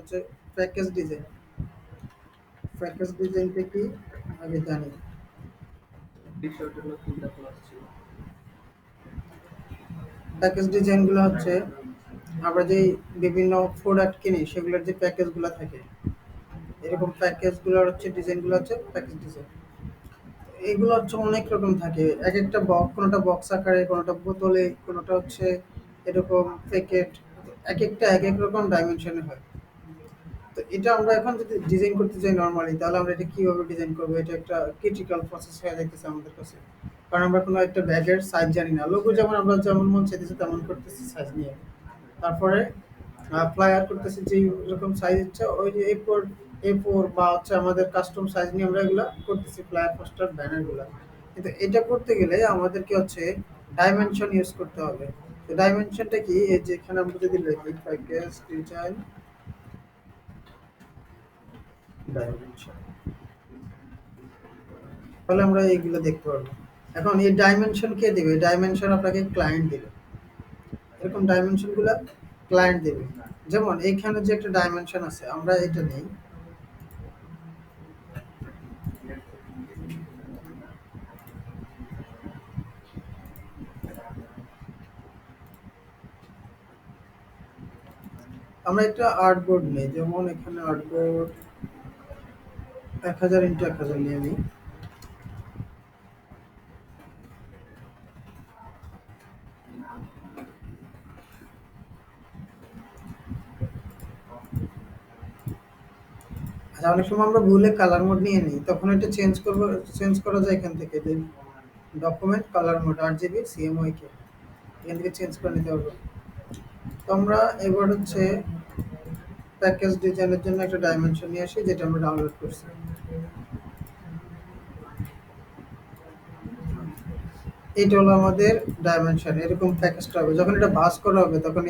হচ্ছে package design. Package ডিজাইনটা কি? আগে জানি প্যাকেজ ডিজাইনগুলো হচ্ছে আমরা যেই বিভিন্ন প্রোডাক্ট কিনি সেগুলোর যে প্যাকেজগুলো থাকে এরকম প্যাকেজগুলোর হচ্ছে ডিজাইনগুলো হচ্ছে প্যাকেজ ডিজাইন। এগুলো হচ্ছে অনেক রকম থাকে। এক একটা বক্স কোনোটা বক্স আকারে কোনোটা বোতলে কোনোটা হচ্ছে এরকম প্যাকেট এক একটা এক এক রকম ডাইমেনশনে হয়। তো এটা আমরা এখন যদি ডিজাইন করতে চাই নর্মালি তাহলে আমরা এটা কীভাবে ডিজাইন করব? এটা একটা ক্রিটিক্যাল প্রসেস হয়ে যাইতেছে আমাদের কাছে। কারণ আমরা কোনো একটা ব্যাগের সাইজ জানি না। লোগো যেমন আমরা যেমন মন চাইতেছি তেমন করতেছি সাইজ নিয়ে। তারপরে ফ্লায়ার করতেছি যে রকম সাইজ ইচ্ছা, ওই যে এ ফোর এ ফোর বা হচ্ছে আমাদের কাস্টম সাইজ নিয়ে আমরা এগুলো করতেছি ফ্লায়ার পোস্টার ব্যানারগুলো কিন্তু এটা করতে গেলে আমাদেরকে হচ্ছে ডাইমেনশন ইউজ করতে হবে। তো ডাইমেনশনটা কি? এই যে এখানে আমরা যদি লিখি প্যাকেজ ডিজাইন ডাইমেনশন তাহলে আমরা এইগুলো দেখতে পারব। এখন এই ডাইমেনশন কে দিবে? ডাইমেনশন আপনাকে ক্লায়েন্ট দিবে। এরকম ডাইমেনশনগুলা ক্লায়েন্ট দেবে। যেমন এইখানে যে একটা ডাইমেনশন আছে, আমরা এটা নেই। আমরা একটা আর্টবোর্ড নেই। যেমন এখানে আর্টবোর্ড এক হাজার ইন্টু এক হাজার নিয়ে নিই। আচ্ছা অনেক সময় আমরা ভুলে কালার মোড নিয়ে নিই, তখন এটা চেঞ্জ করব চেঞ্জ করা যায় এখান থেকে ডকুমেন্ট কালার মোড আট জিবি কে এখান থেকে চেঞ্জ করে নিতে পারব তো আমরা এবার হচ্ছে প্যাকেজ ডিজাইনের জন্য একটা ডাইমেনশন নিয়ে আসি, যেটা আমরা ডাউনলোড করছি। এটা হলো আমাদের ডাইমেনশন এরকম প্যাকেজটা হবে। যখন এটা ভাস করা হবে তখন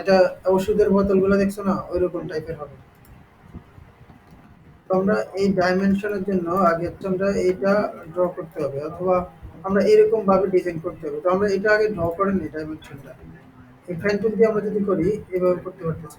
এটা ওষুধের বোতলগুলো দেখছ না? ওই রকম টাইপের হবে। তো আমরা এই ডাইমেনশনের জন্য আগে হচ্ছে আমরা এইটা ড্র করতে হবে, অথবা আমরা এরকম ভাবে ডিজাইন করতে হবে। তো আমরা এটা আগে ড্র করে নিই ডাইমেনশনটা এই ফ্যান টুল দিয়ে আমরা যদি করি, এভাবে করতে পারতেছি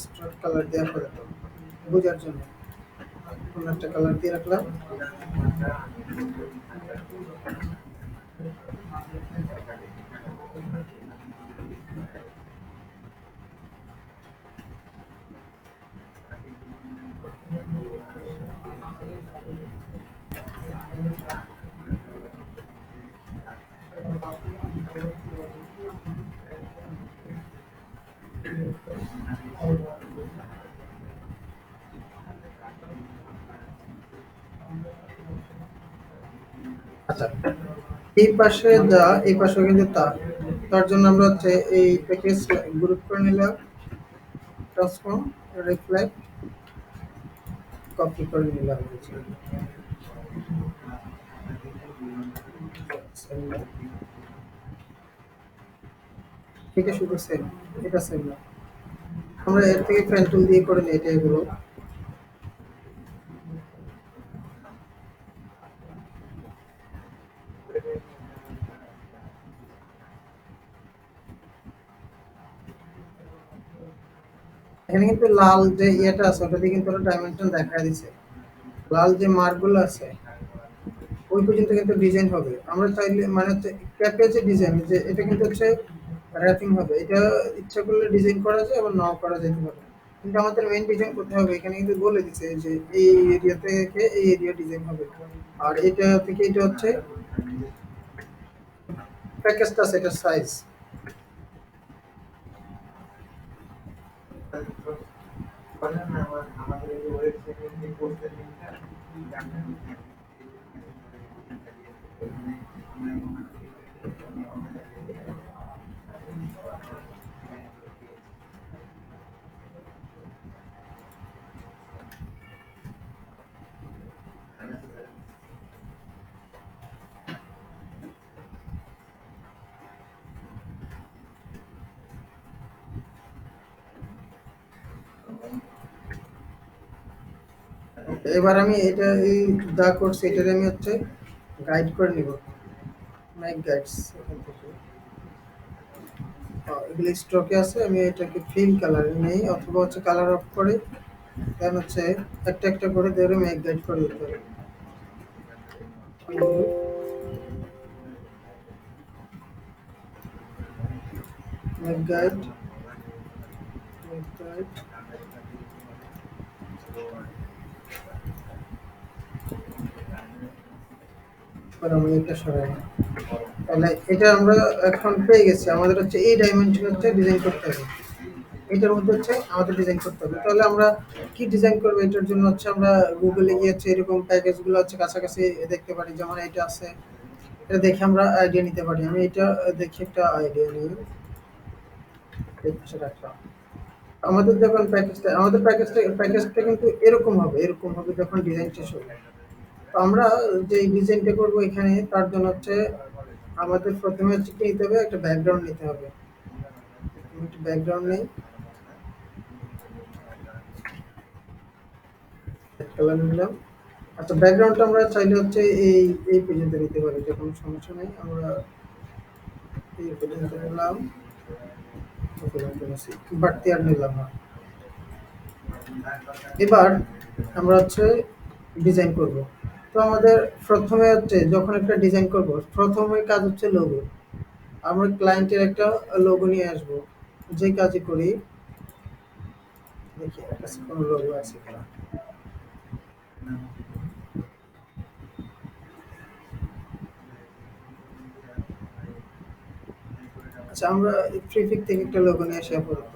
স্ট্রক কালার দেওয়া করে তো বোঝার জন্য। কোনো একটা কালার দিয়ে রাখলাম। আচ্ছা এই পাশে যা এই পাশে কিন্তু তা। তার জন্য আমরা হচ্ছে এই প্যাকেজ গ্রুপ করে নিলাম। ট্রান্সফর্ম রিফ্লেক্ট কপি করে নিলাম। এটা শুধু সেম এটা সেম না। আমরা এর থেকে পেন টুল দিয়ে করে নিই এটা এগুলো। এখানে কিন্তু লাল যে ইয়েটা আছে, ওটা দিয়ে কিন্তু ডাইমেনশন দেখা দিছে। লাল যে মার্কগুলো আছে, ওই পর্যন্ত কিন্তু ডিজাইন হবে। আমরা চাইলে মানে ক্যাপে যে ডিজাইন যে এটা কিন্তু হচ্ছে র্যাপিং হবে। এটা ইচ্ছা করলে ডিজাইন করা যায় এবং নাও করা যেতে পারে। কিন্তু আমাদের মেইন ডিজাইন করতে হবে। এখানে কিন্তু বলে দিচ্ছে যে এই এরিয়া থেকে এই এরিয়া ডিজাইন হবে। আর এটা থেকে এটা হচ্ছে প্যাকেজটা সেটার সাইজ আমাদের এবার আমি এটা এই দা কোর্স এটার আমি হচ্ছে গাইড করে নিব। মাইক গাইডস এখান থেকে। স্টকে আছে, আমি এটাকে ফিল কালার নেই, অথবা হচ্ছে কালার অফ করে দেন হচ্ছে একটা একটা করে ধরে মেক গাইড করে দিতে হবে মেক গাইড মেক গাইড এটা সরাই তাহলে এটা আমরা এখন পেয়ে গেছি। আমাদের হচ্ছে এই ডাইমেনশন হচ্ছে ডিজাইন করতে হবে। এটার মধ্যে হচ্ছে আমাদের ডিজাইন করতে হবে। তাহলে আমরা কি ডিজাইন করব? এটার জন্য হচ্ছে আমরা গুগলে গিয়ে হচ্ছে এরকম প্যাকেজগুলো হচ্ছে কাছাকাছি দেখতে পারি, যেমন এটা আছে। এটা দেখে আমরা আইডিয়া নিতে পারি। আমি এটা দেখে একটা আইডিয়া নিই। আমাদের যখন প্যাকেজটা আমাদের প্যাকেজটা প্যাকেজটা কিন্তু এরকম হবে। এরকম হবে যখন ডিজাইন শেষ হবে। আমরা যে ডিজাইনটা করব এখানে, তার জন্য হচ্ছে আমাদের প্রথমে হচ্ছে কি নিতে হবে? একটা ব্যাকগ্রাউন্ড নিতে হবে। একটা ব্যাকগ্রাউন্ড নেই। কালার নিলাম। আচ্ছা ব্যাকগ্রাউন্ডটা আমরা চাইলে হচ্ছে এই এই পর্যন্ত নিতে পারি, যে কোনো সমস্যা নেই। আমরা এই পর্যন্ত নিলাম। বাড়তি আর নিলাম না। এবার আমরা হচ্ছে ডিজাইন করব। তো আমাদের প্রথমে হচ্ছে যখন একটা ডিজাইন করব, প্রথমে কাজ হচ্ছে লোগো আমরা ক্লায়েন্টের একটা লোগো নিয়ে আসব। যে কাজই করি, দেখি কাছে কোনো লোগো আছে কিনা আচ্ছা আমরা প্রিফিক থেকে একটা লোগো নিয়ে আসি আপাতত।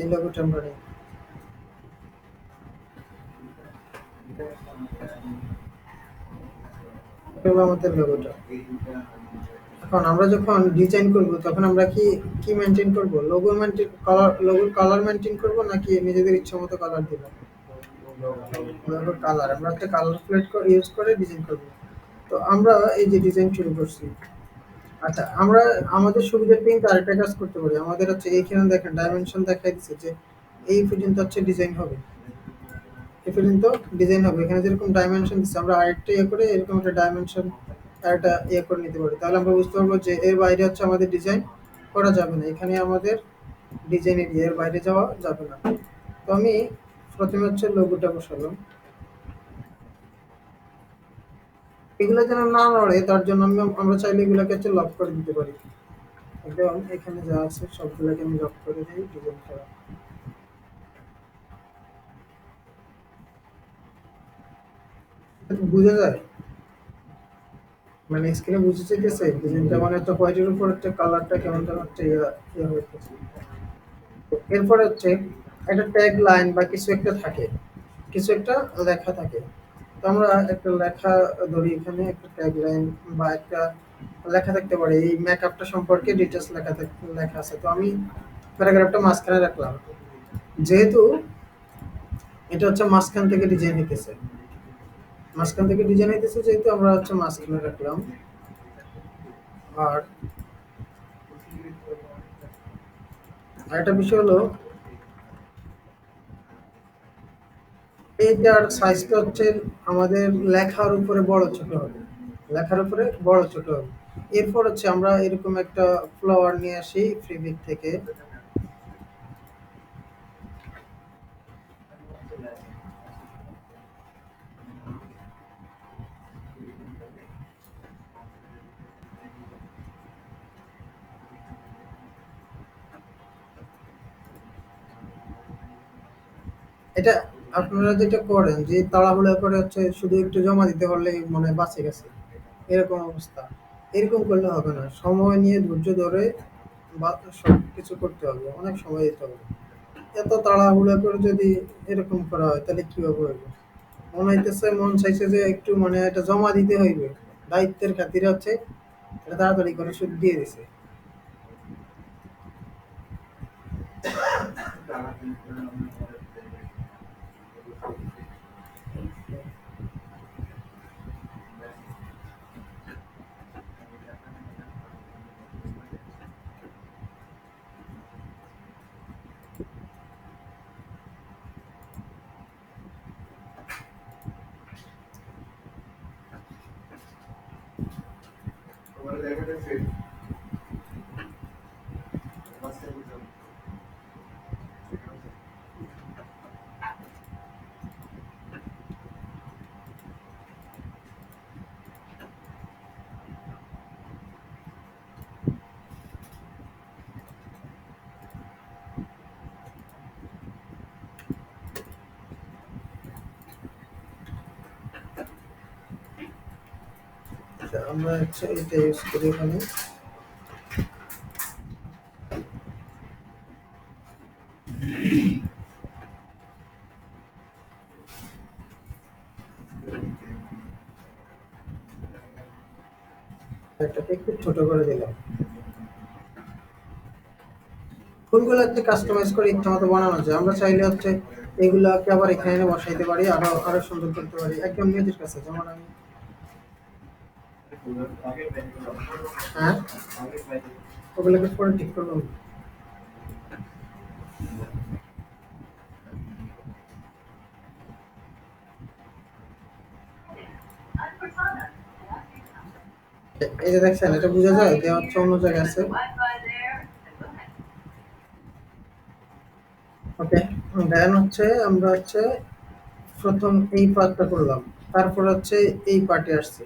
এই লোগোটা আমরা নিই। আমাদের লোগোটা এখন আমরা যখন ডিজাইন করব, তখন আমরা কি কি মেনটেন করব? লোগো মেনটেন কালার লোগোর কালার মেনটেন করব নাকি নিজেদের ইচ্ছা মতো কালার দেব? লোগোর কালার আমরা একটা কালার প্লেট ইউজ করে ডিজাইন করব। তো আমরা এই যে ডিজাইন শুরু করছি। আচ্ছা আমরা, আমাদের সুবিধার কিন্তু আরেকটা কাজ করতে পারি। আমাদের হচ্ছে এইখানে দেখেন ডাইমেনশন দেখাই দিচ্ছে যে এই পর্যন্ত হচ্ছে ডিজাইন হবে। এই পর্যন্ত ডিজাইন হবে। এখানে যেরকম ডাইমেনশন দিচ্ছে আমরা আরেকটা ইয়ে করে এরকম একটা ডাইমেনশন একটা ইয়ে করে নিতে পারি। তাহলে আমরা বুঝতে পারব যে এর বাইরে হচ্ছে আমাদের ডিজাইন করা যাবে না। এখানে আমাদের ডিজাইন এরিয়া এর বাইরে যাওয়া যাবে না। তো আমি প্রথমে হচ্ছে লোগোটা বসালাম। এগুলো যেন না নড়ে, তার জন্য আমি, আমরা চাইলে এগুলোকে হচ্ছে লক করে দিতে পারি। একদম এখানে যা আছে, সবগুলোকে আমি লক করে দিই, ডিজাইন করা। বোঝা যায়? মানে স্ক্রিনে বুঝতে চাইতেছে ডিজাইনটা মানে একটা হোয়াইটের উপর একটা কালারটা কেমন যেন একটা ইয়ে হইতেছে এরপরে হচ্ছে একটা ট্যাগ লাইন বা কিছু একটা থাকে। কিছু একটা লেখা থাকে। তো আমরা একটা লেখা ধরি এখানে, একটা ট্যাগ লাইন বা একটা লেখা থাকতে পারে। এই মেকআপটা সম্পর্কে ডিটেলস লেখা লেখা আছে। তো আমি প্যারাগ্রাফটা মাঝখানে রাখলাম। যেহেতু এটা হচ্ছে মাঝখান থেকে ডিজাইন হইতেছে। মাঝখান থেকে ডিজাইন হইতেছে যেহেতু আমরা হচ্ছে মাঝখানে রাখলাম। আর আরেকটা বিষয় হলো এইটার সাইজটা হচ্ছে আমাদের লেখার উপরে বড় ছোট হবে। লেখার উপরে বড় ছোট হবে। এরপর হচ্ছে আমরা এরকম একটা ফ্লাওয়ার নিয়ে আসি ফ্রিবিক থেকে। এটা আপনারা যেটা করেন যে তাড়াহুড়া করে হচ্ছে শুধু একটু জমা দিতে পারলেই মনে বাঁচে গেছে। এরকম অবস্থা। এরকম করলে হবে না। সময় নিয়ে ধৈর্য ধরে বা সব কিছু করতে হবে। অনেক সময় দিতে হবে। এত তাড়াহুড়া করে যদি এরকম করা হয়, তাহলে কীভাবে হইবে? মনে হইতেছে, মন চাইছে যে একটু মানে এটা জমা দিতে হইবে। দায়িত্বের খাতিরে হচ্ছে এটা তাড়াতাড়ি করে সুদ দিয়ে দিছে। আচ্ছা, আমরা হচ্ছে, এটা ইউজ করি এখানে। ছোট করে দিলাম। ফুলগুলো হচ্ছে কাস্টমাইজ করে ইচ্ছা মতো বানানো যায়। আমরা চাইলে হচ্ছে এগুলাকে আবার এখানে বসাইতে পারি, আরও আরও সুন্দর করতে পারি। একদম নিজের কাছে, যেমন আমি হ্যাঁ? ওগুলোকে পরে ঠিক করব এই যে দেখছেন এটা বোঝা যায় যে হচ্ছে অন্য জায়গায় আছে। ওকে দেন হচ্ছে আমরা হচ্ছে প্রথম এই পার্টটা করলাম। তারপর হচ্ছে এই পার্টে আসছে।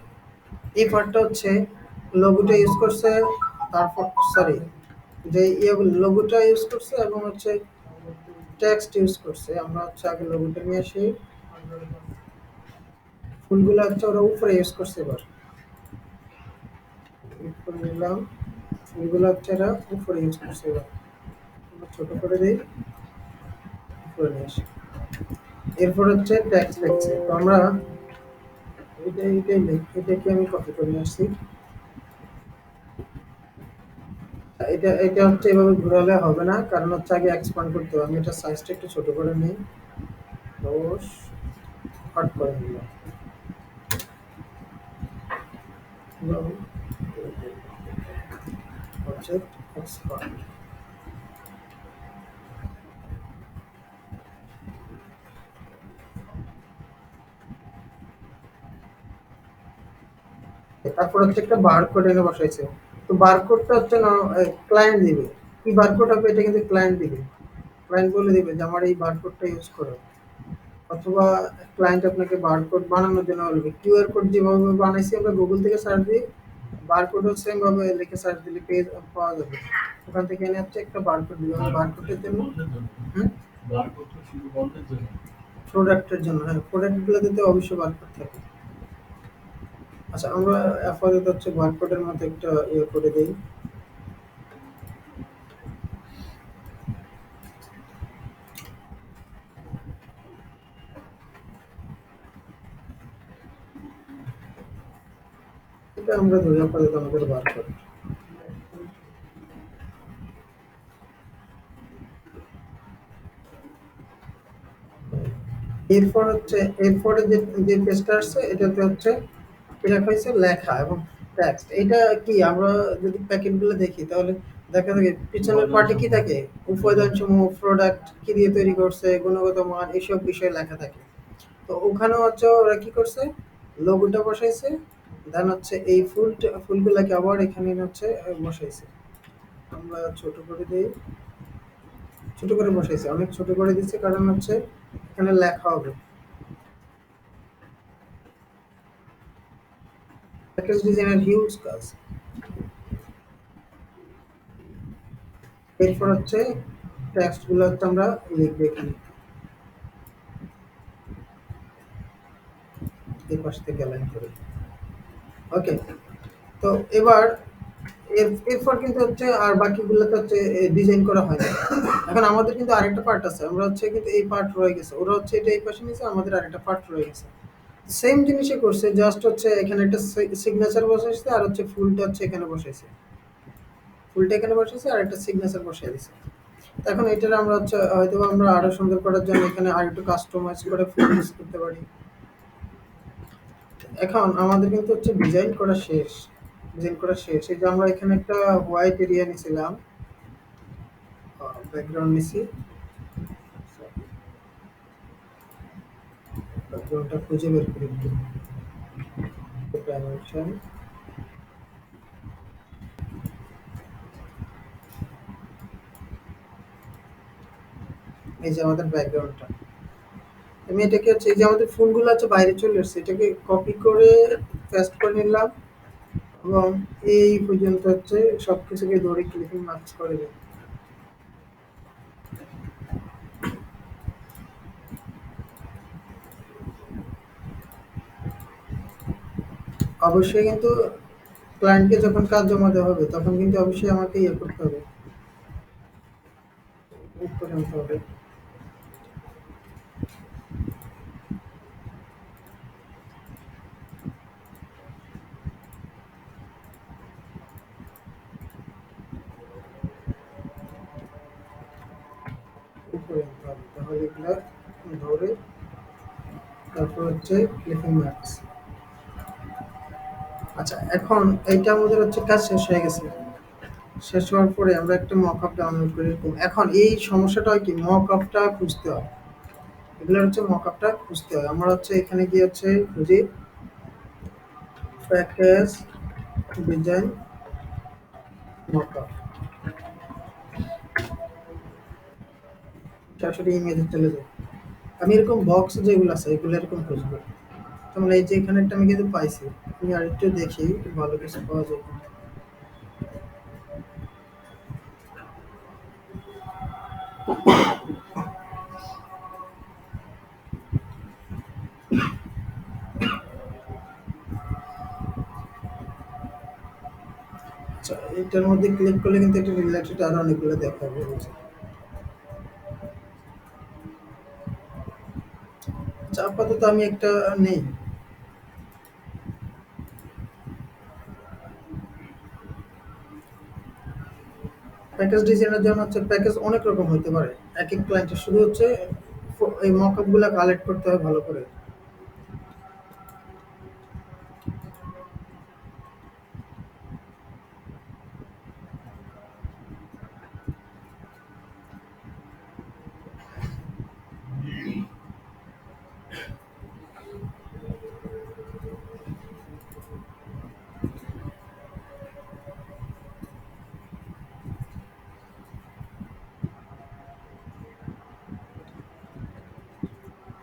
এই পার্টটা হচ্ছে লোগোটা ইউজ করছে, তারপর সরি যে লোগোটা ইউজ করছে এবং হচ্ছে টেক্সট ইউজ করছে। আমরা হচ্ছে আগে লোগোটা নিয়ে আসি। ফুলগুলো হচ্ছে ওরা উপরে ইউজ করছে এবার। নিলাম। ফুলগুলো হচ্ছে এরা উপরে ইউজ করছে এবার। ছোট করে দিই। উপরে নিয়ে আসি। এরপর হচ্ছে ট্যাক্স লিখছে তো আমরা এটা এটাই এটাকে আমি কপি করে আসছি এটা এটা হচ্ছে এভাবে ঘোরালে হবে না কারণ হচ্ছে আগে এক্সপান্ড করতে হবে আমি এটা সাইজটা একটু ছোট করে নিই দশ আট করে নিলাম অবজেক্ট এক্সপান্ড তারপর হচ্ছে একটা বারকোড এনে বসাইছে। তো বারকোডটা হচ্ছে না ক্লায়েন্ট দিবে। কি বারকোড হবে এটা কিন্তু ক্লায়েন্ট দিবে। ক্লায়েন্ট বলে দিবে যে আমার এই বারকোডটা ইউজ করো। অথবা ক্লায়েন্ট আপনাকে বারকোড বানানোর জন্য বলবে। কিউআর কোড যেভাবে বানাইছি আমরা গুগল থেকে সার্চ দিই বারকোডও সেম ভাবে লিখে সার্চ দিলে পেজ পাওয়া যাবে। ওখান থেকে এনে হচ্ছে একটা বারকোড দিবে। বারকোডের জন্য প্রোডাক্টের জন্য। হ্যাঁ প্রোডাক্টগুলোতে অবশ্যই বারকোড থাকে। আচ্ছা আমরা আপাতত হচ্ছে বারকোডের মতো একটা ইয়ে করে দিই। এটা আমরা ধরে আপাতত আমাদের বারকোড। এরপর হচ্ছে, এরপরে যে যে পেজটা আসছে, এটাতে হচ্ছে হয়েছে লেখা এবং টেক্সট এটা কি? আমরা যদি প্যাকেটগুলো দেখি তাহলে দেখা থাকে পিছনের পার্টে কি থাকে? উপাদান সমূহ প্রোডাক্ট কি দিয়ে তৈরি করছে গুণগত মান এসব বিষয়ে লেখা থাকে। তো ওখানে হচ্ছে ওরা কি করছে? লোগোটা বসাইছে দেন হচ্ছে এই ফুল ফুলগুলাকে আবার এখানে হচ্ছে বসাইছে। আমরা ছোট করে দিই। ছোট করে বসাইছি অনেক ছোট করে দিচ্ছি কারণ হচ্ছে এখানে লেখা হবে। প্যাকেজ ডিজাইনের হিউজ কাজ এরপর হচ্ছে টেক্সটগুলো হচ্ছে আমরা লিখব এখানে। এই পাশ থেকে লাইন করে। ওকে তো এবার এর- এরপর কিন্তু হচ্ছে আর বাকিগুলোতে হচ্ছে ডিজাইন করা হয় না। এখন আমাদের কিন্তু আরেকটা পার্ট আছে। আমরা হচ্ছে কিন্তু এই পার্ট রয়ে গেছে। ওরা হচ্ছে এটা এই পাশে নিয়েছে, আমাদের আরেকটা পার্ট রয়ে গেছে। সেম জিনিসই করছে জাস্ট হচ্ছে এখানে একটা সিগনেচার বসাইছে আর হচ্ছে ফুলটা হচ্ছে এখানে বসাইছে। ফুলটা এখানে বসাইছে আর একটা সিগনেচার বসাই দিছে। এখন এটার আমরা হচ্ছে হয়তো আমরা আরও সুন্দর করার জন্য এখানে আর একটু কাস্টমাইজ করে ফুল ইউজ করতে পারি। এখন আমাদের কিন্তু হচ্ছে ডিজাইন করা শেষ ডিজাইন করা শেষ। এই যে আমরা এখানে একটা হোয়াইট এরিয়া নিয়েছিলাম ব্যাকগ্রাউন্ড নিছি। ব্যাকগ্রাউন্ডটা খুঁজে বের করি একটু ডাইমেনশন এই যে আমাদের ব্যাকগ্রাউন্ডটা আমি এটাকে হচ্ছে, এই যে আমাদের ফুলগুলো আছে, বাইরে চলে এসেছে, এটাকে কপি করে পেস্ট করে নিলাম এবং এই পর্যন্ত হচ্ছে সবকিছুকে ধরে ক্লিকিং মার্কস করে দিই অবশ্যই কিন্তু ক্লায়েন্টকে যখন কাজ জমা দেওয়া হবে, তখন কিন্তু অবশ্যই আমাকে ইয়ে করতে হবে। উপরে আনতে হবে। উপরে আনতে হবে। তাহলে এগুলা ধরে তারপর হচ্ছে ক্লিকিং মার্কস আচ্ছা এখন এইটা আমাদের হচ্ছে কাজ শেষ হয়ে গেছে। শেষ হওয়ার পরে আমরা একটা মক আপ ডাউনলোড করে এরকম। এখন এই সমস্যাটা কি? মক আপটা খুঁজতে হয়। এগুলো হচ্ছে মক আপটা খুঁজতে হয়। আমরা হচ্ছে এখানে গিয়ে হচ্ছে খুঁজি। প্যাকেজ ডিজাইন মক আপ সরাসরি ইমেজে চলে যায় আমি এরকম বক্স যেগুলো আছে, এগুলো এরকম খুঁজবো। যেমন এই যে এখানে একটা আমি কিন্তু পাইছি আমি আরেকটু দেখি ভালো কিছু পাওয়া যায়। আচ্ছা এটার মধ্যে ক্লিক করলে কিন্তু এটা রিলেটেড আরও অনেকগুলো দেখা বুঝছ? আচ্ছা আপাতত আমি একটা নেই প্যাকেজ ডিজাইনের জন্য হচ্ছে প্যাকেজ অনেক রকম হতে পারে। এক এক ক্লায়েন্টের শুরু হচ্ছে এই মকআপগুলো কালেক্ট করতে হয় ভালো করে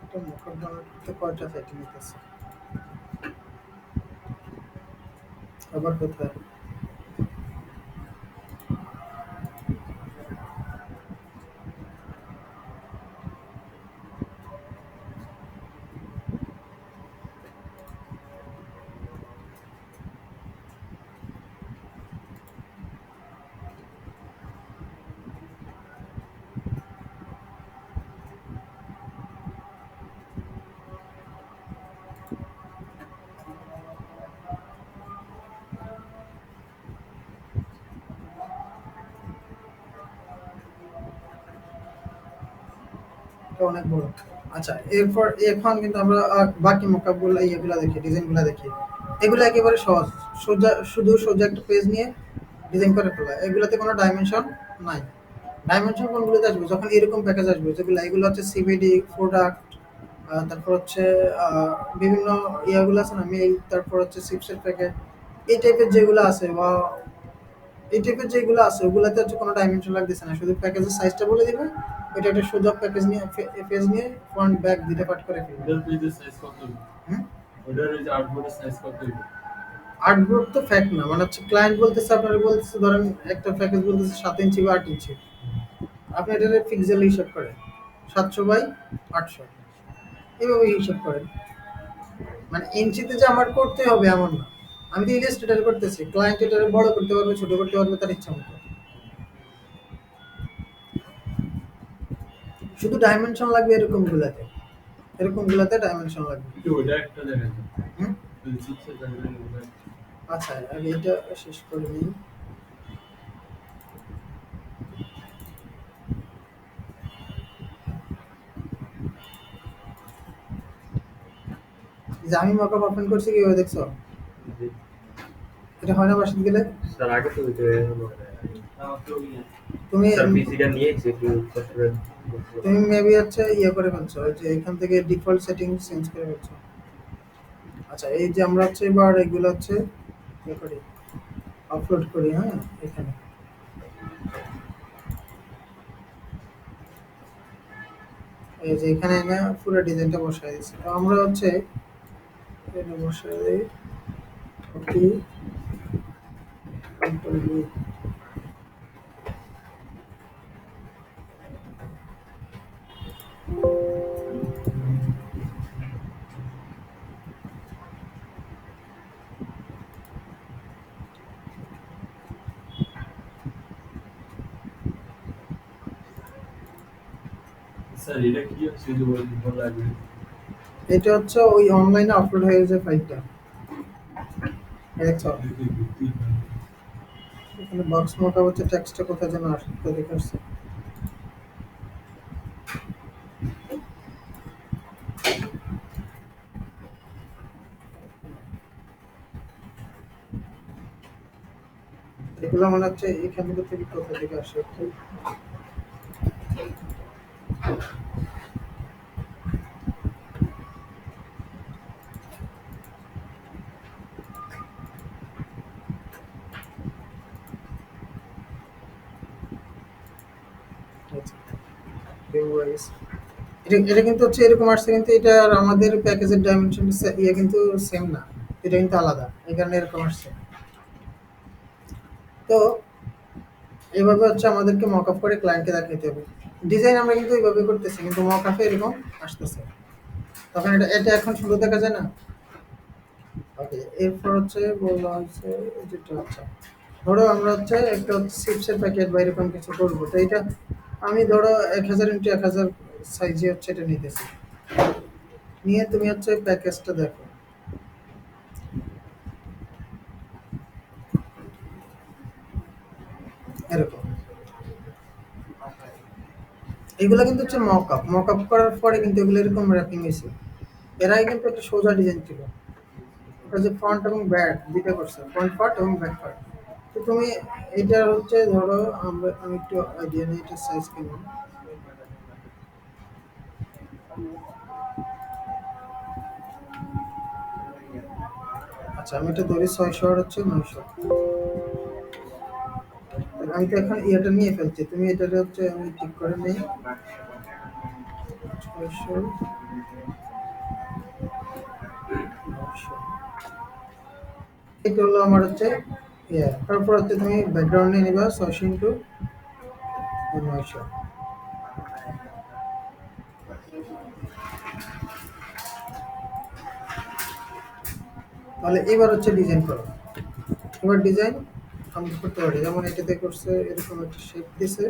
একটা মকআপ ডাউনলোড করতে কয়টা সেটিং নিতেছে আবার কোথায় অনেক বড়। আচ্ছা এরপর এখন কিন্তু আমরা বাকি মকআপগুলো ইয়েগুলো দেখি ডিজাইনগুলো দেখি। এগুলো একেবারে সহজ। সোজা, শুধু সোজা একটা পেজ নিয়ে ডিজাইন করে ফেলা। এগুলোতে কোনো ডাইমেনশন নাই। ডাইমেনশন কোনগুলোতে আসবে? যখন এরকম প্যাকেজ আসবে, যেগুলো, এগুলো হচ্ছে সিবিডি প্রোডাক্ট তারপর হচ্ছে বিভিন্ন ইয়াগুলো আছে না মেইল তারপর হচ্ছে চিপসের প্যাকেট এই টাইপের যেগুলো আছে, বা এই টাইপের যেগুলো আছে ওগুলোতে হচ্ছে কোনো ডাইমেনশন লাগতেছে না। শুধু প্যাকেজের সাইজটা বলে দিবে এটা একটা সোজা প্যাকেজ নিয়ে পেজ নিয়ে ফ্রন্ট ব্যাক দুইটা পার্ট করে ফেলবে। আর্টবোর্ড তো ফ্যাক্ট না মানে হচ্ছে ক্লায়েন্ট বলতেছে আপনারা বলতেছে ধরেন একটা প্যাকেজ বলতেছে সাত ইঞ্চি বা আট ইঞ্চি আপনি এটা পিক্সেল হিসাব করেন সাতশো বাই আটশো। এইভাবে হিসাব করেন। মানে ইঞ্চিতে যে আমার করতে হবে এমন না। আমি তো ইলাস্ট্রেটার করতেছি ক্লায়েন্ট এটা বড় করতে পারবে ছোট করতে পারবে তার ইচ্ছা মতো। শুধু ডাইমেনশন লাগবে এরকম গুলাতে এরকম গুলাতে ডাইমেনশন লাগবে ওটা একটা। আচ্ছা আগে এটা শেষ করে নিই। যে আমি মকআপ ওপেন করছি কীভাবে দেখছ? এটা হয় না বাসাতে গেলে স্যার আগে তো হলো তুমি পিসিটা একটু সফটওয়্যার তুমি মেবি হচ্ছে ইয়ে করে ফেলছো যে এখান থেকে ডিফল্ট সেটিং চেঞ্জ করে ফেলছো। আচ্ছা এই যে আমরা হচ্ছে এবার এগুলো হচ্ছে ইয়ে করি আপলোড করি হ্যাঁ এখানে। এই যে এখানে এনে পুরো ডিজাইনটা বসাই দিচ্ছি তো আমরা হচ্ছে এটা বসাই দিই কপি কন্ট্রোল ভি স্যার এটা কি হচ্ছে যে ওই উপর লাগবে এটা হচ্ছে ওই অনলাইনে আপলোড হয়ে গেছে ফাইলটা দেখছ দেখি দেখি এখানে বক্স মোটা হচ্ছে টেক্সটটা কোথায় যেন আসতে দেখে আসছে? এগুলো মনে হচ্ছে এখান থেকে কোথা থেকে আসে আচ্ছা। Device। এটা এটা কিন্তু হচ্ছে এরকম আসছে কিন্তু এটা আর আমাদের প্যাকেজের ডাইমেনশন ইয়ে কিন্তু সেম না। এটা কিন্তু আলাদা, এই কারণে এরকম আসছে। তো এইভাবে হচ্ছে আমাদেরকে মক আপ করে ক্লায়েন্টকে দেখাইতে হবে। ডিজাইন আমরা কিন্তু এইভাবে করতেছি, কিন্তু মক আপে এরকম আসতেছে। তখন এটা এটা এখন সুন্দর দেখা যায় না? ওকে এরপর হচ্ছে বলল হচ্ছে যেটা হচ্ছে। ধরো আমরা হচ্ছে একটা চিপসের প্যাকেট বা এরকম কিছু করব, তো এটা আমি ধরো এক হাজার ইন্টু এক হাজার সাইজে হচ্ছে এটা নিতেছি। নিয়ে তুমি হচ্ছে প্যাকেজটা দেখো। এরকম। এগুলো কিন্তু হচ্ছে মক আপ মক আপ করার পরে কিন্তু এগুলো এরকম র্যাপিং হয়েছে। এর আগে কিন্তু একটা সোজা ডিজাইন ছিল। ওটা যে ফ্রন্ট এবং ব্যাক দুইটা করছে। ফ্রন্ট পার্ট এবং ব্যাক পার্ট তুমি এটা হচ্ছে ধরো আমরা আমি একটু আইডিয়া নিই এটা সাইজ কেমন? আচ্ছা আমি এটা ধরি ছয়শো আর হচ্ছে নয়শো। আমি তো এখন ইয়েটা নিয়ে ফেলছি, তুমি এটা হচ্ছে আমি ঠিক করে নিই। ছয়শো এটা হলো আমার হচ্ছে তারপর হচ্ছে তুমি ব্যাকগ্রাউন্ড নিবা ছয়শো ইন্টু নয়শো তাহলে এবার হচ্ছে ডিজাইন করো। এবার ডিজাইন আমি করতে পারি। যেমন এটাতে করছে, এরকম একটা শেপ দিছে।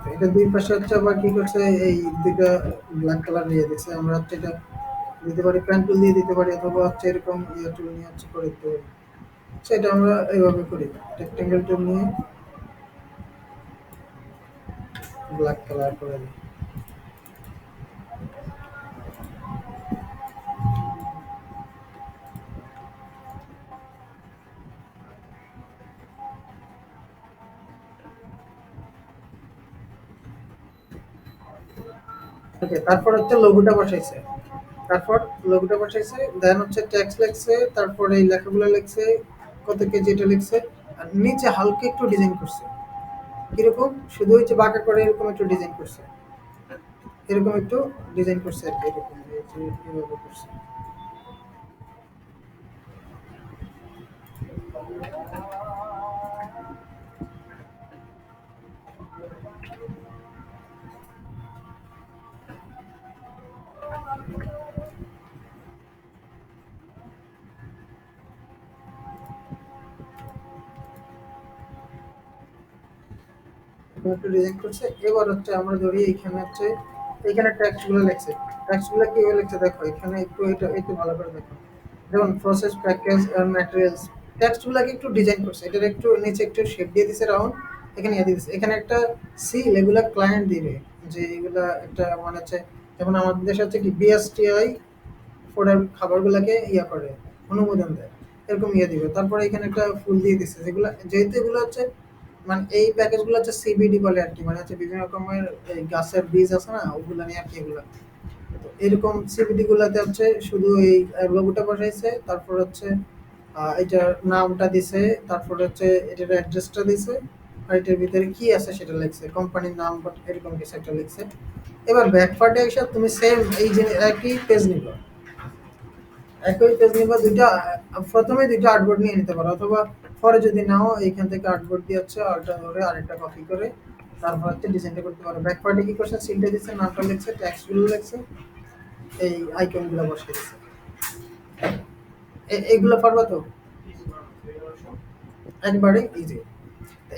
তো এটা দুই পাশে হচ্ছে আবার কি করছে, এই দুইটা ব্ল্যাক কালার নিয়ে দিচ্ছে। আমরা হচ্ছে এটা দিতে পারি প্যান টুল দিয়ে দিতে পারি, অথবা হচ্ছে এরকম ইয়ে টুল নিয়ে হচ্ছে করে দিতে পারি। সেটা আমরা এইভাবে করি রেক্টেঙ্গেল টুল নিয়ে ব্ল্যাক কালার করে দিই। ওকে তারপর হচ্ছে লঘুটা বসাইছে। তারপর লঘুটা বসাইছে দেন হচ্ছে ট্যাক্স লিখছে, তারপর এই লেখাগুলো লিখছে, কত কেজি এটা লিখছে, আর নিচে হালকা একটু ডিজাইন করছে। কীরকম? শুধু হচ্ছে বাঁকা করে এরকম একটু ডিজাইন করছে। এরকম একটু ডিজাইন করছে আর কি, এরকম করছে। একটু ডিজাইন করছে, এবার হচ্ছে আমরা ধরি এখানে হচ্ছে, এখানে ট্যাক্সগুলো লিখছে। ট্যাক্সগুলো কীভাবে লিখছে দেখো, এখানে একটু এটা, একটু ভালো করে দেখো। যেমন প্রসেস প্যাকেজ ম্যাটেরিয়ালস ট্যাক্স গুলোকে একটু ডিজাইন করছে? এটার একটু নিচে একটু শেপ দিয়ে দিছে রাউন্ড এখানে ইয়ে দিছে। এখানে একটা সিল এগুলা ক্লায়েন্ট দিবে, যে এগুলা একটা মানে হচ্ছে, যেমন আমাদের দেশে হচ্ছে কি বিএসটিআই ফুডের খাবারগুলোকে ইয়া করে, অনুমোদন দেয়, এরকম ইয়ে দিবে। তারপরে এখানে একটা ফুল দিয়ে দিচ্ছে যেগুলো, যেহেতু এগুলো হচ্ছে মানে এই প্যাকেজগুলো হচ্ছে সিবিডি বলে আর কি মানে হচ্ছে বিভিন্ন রকমের গাছের বীজ আছে না, ওগুলো নিয়ে আর কি এগুলো। এরকম সিবিডি গুলাতে হচ্ছে শুধু এই লোগোটা বসাইছে তারপর হচ্ছে এটার নামটা দিছে, তারপর হচ্ছে এটার অ্যাড্রেসটা দিছে, আর এটার ভিতরে কি আছে সেটা লিখছে কোম্পানির নাম এরকম কিছু একটা লিখছে। এবার ব্যাক পার্টে এসে তুমি সেম এই যে একই পেজ নিবা। একই পেজ নিবা, দুইটা, প্রথমে দুইটা আর্টবোর্ড নিয়ে নিতে পারো, অথবা পরে যদি নাও, এইখান থেকে আর্টবোর্ড দিয়ে হচ্ছে আলটা ধরে আরেকটা কপি করে তারপর হচ্ছে ডিজাইনটা করতে পারো। ব্যাক পার্টে কি করছে সিলটা দিচ্ছে নামটা লিখছে ট্যাক্সগুলো লিখছে, এই আইকনগুলো বসিয়ে দিচ্ছে এগুলো পারবা তো? একবারে ইজি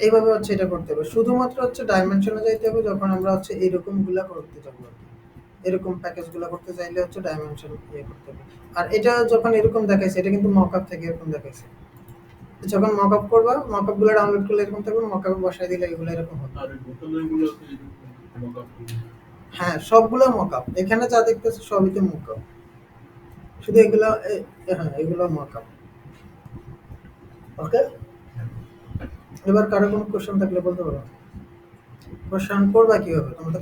এইভাবে হচ্ছে এটা করতে হবে। শুধুমাত্র হচ্ছে ডাইমেনশনে যাইতে হবে, যখন আমরা হচ্ছে এরকমগুলা করতে যাব এরকম প্যাকেজগুলা করতে চাইলে হচ্ছে ডাইমেনশন ইয়ে করতে হবে। আর এটা যখন এরকম দেখাইছে, এটা কিন্তু মকআপ থেকে এরকম দেখাইছে। যখন মকআপ করবা মকআপগুলো ডাউনলোড করলে এরকম থাকবে মকআপ বসাই দিলে এগুলো এরকম হবে। হ্যাঁ সবগুলো মকআপ এখানে যা দেখতেছো সবই তো মকআপ শুধু এগুলো হ্যাঁ এগুলো মকআপ ওকে এবার কারও কোনো কোশ্চেন থাকলে বলতে পারো। কোশ্চেন করবা কীভাবে? তোমরা তো